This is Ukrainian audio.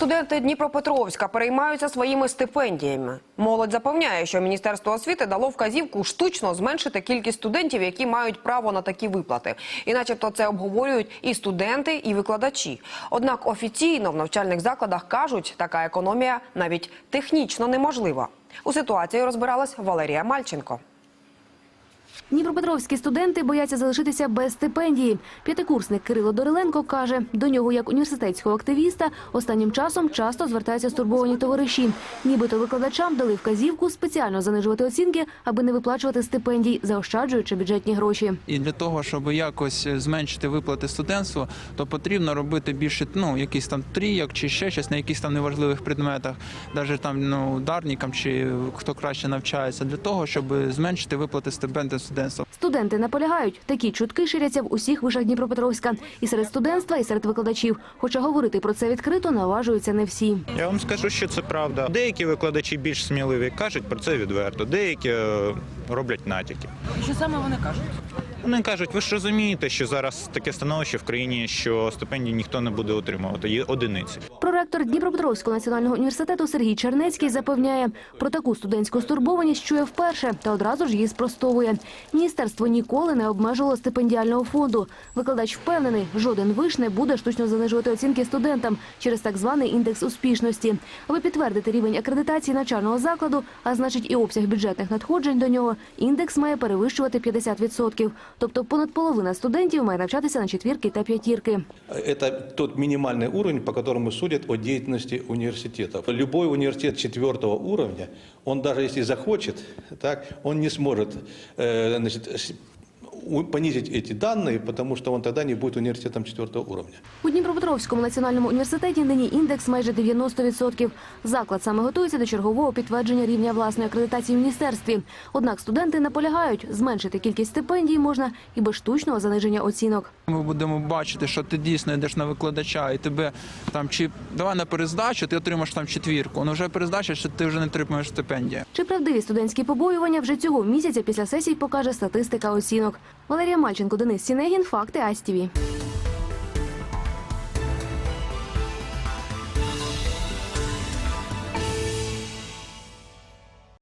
Студенти Дніпропетровська переймаються своїми стипендіями. Молодь запевняє, що Міністерство освіти дало вказівку штучно зменшити кількість студентів, які мають право на такі виплати. І начебто це обговорюють і студенти, і викладачі. Однак офіційно в навчальних закладах кажуть, така економія навіть технічно неможлива. У ситуації розбиралась Валерія Мальченко. Дніпропетровські студенти бояться залишитися без стипендії. П'ятикурсник Кирило Дориленко каже, до нього як університетського активіста останнім часом часто звертаються стурбовані товариші. Нібито викладачам дали вказівку спеціально занижувати оцінки, аби не виплачувати стипендій, заощаджуючи бюджетні гроші. І для того, щоб якось зменшити виплати студентству, то потрібно робити більше ну, якісь там трійок чи ще щось на якихось там неважливих предметах, навіть там ну, ударникам чи хто краще навчається, для того, щоб зменшити виплати стипендій студентству. Студенти наполягають, такі чутки ширяться в усіх вишах Дніпропетровська і серед студентства, і серед викладачів. Хоча говорити про це відкрито наважуються не всі. Я вам скажу, що це правда. Деякі викладачі більш сміливі кажуть про це відверто, деякі е, роблять натяки. Що саме вони кажуть? Вони кажуть, ви ж розумієте, що зараз таке становище в країні, що стипендії ніхто не буде отримувати, є одиниці. Проректор Дніпропетровського національного університету Сергій Чернецький запевняє, про таку студентську стурбованість чує вперше та одразу ж її спростовує. Міністерство ніколи не обмежувало стипендіального фонду. Викладач впевнений, жоден виш не буде штучно занижувати оцінки студентам через так званий індекс успішності. Аби підтвердити рівень акредитації навчального закладу, а значить і обсяг бюджетних надходжень до нього, індекс має перевищувати 50%. Тобто понад половина студентів має навчатися на четвірки та п'ятірки. Это тот минимальный уровень, по которому судят о деятельности университетов. Любой университет четвертого уровня, он даже если захочет, так, он не сможет э, значит, с- у- понизить эти данные, потому что он тогда не будет университетом четвертого уровня. У Дніпропетровському національному університеті нині індекс майже 90%. Заклад саме готується до чергового підтвердження рівня власної акредитації в міністерстві. Однак студенти наполягають, зменшити кількість стипендій можна і без штучного заниження оцінок. Ми будемо бачити, що ти дійсно йдеш на викладача, і тебе там чи давай на перездачу, ти отримаєш там четвірку. Ну вже перездача, що ти вже не отримуєш стипендію. Чи правдиві студентські побоювання вже цього місяця після сесій покаже статистика оцінок. Валерія Мальченко, Денис Сінегін, факти АСТВ.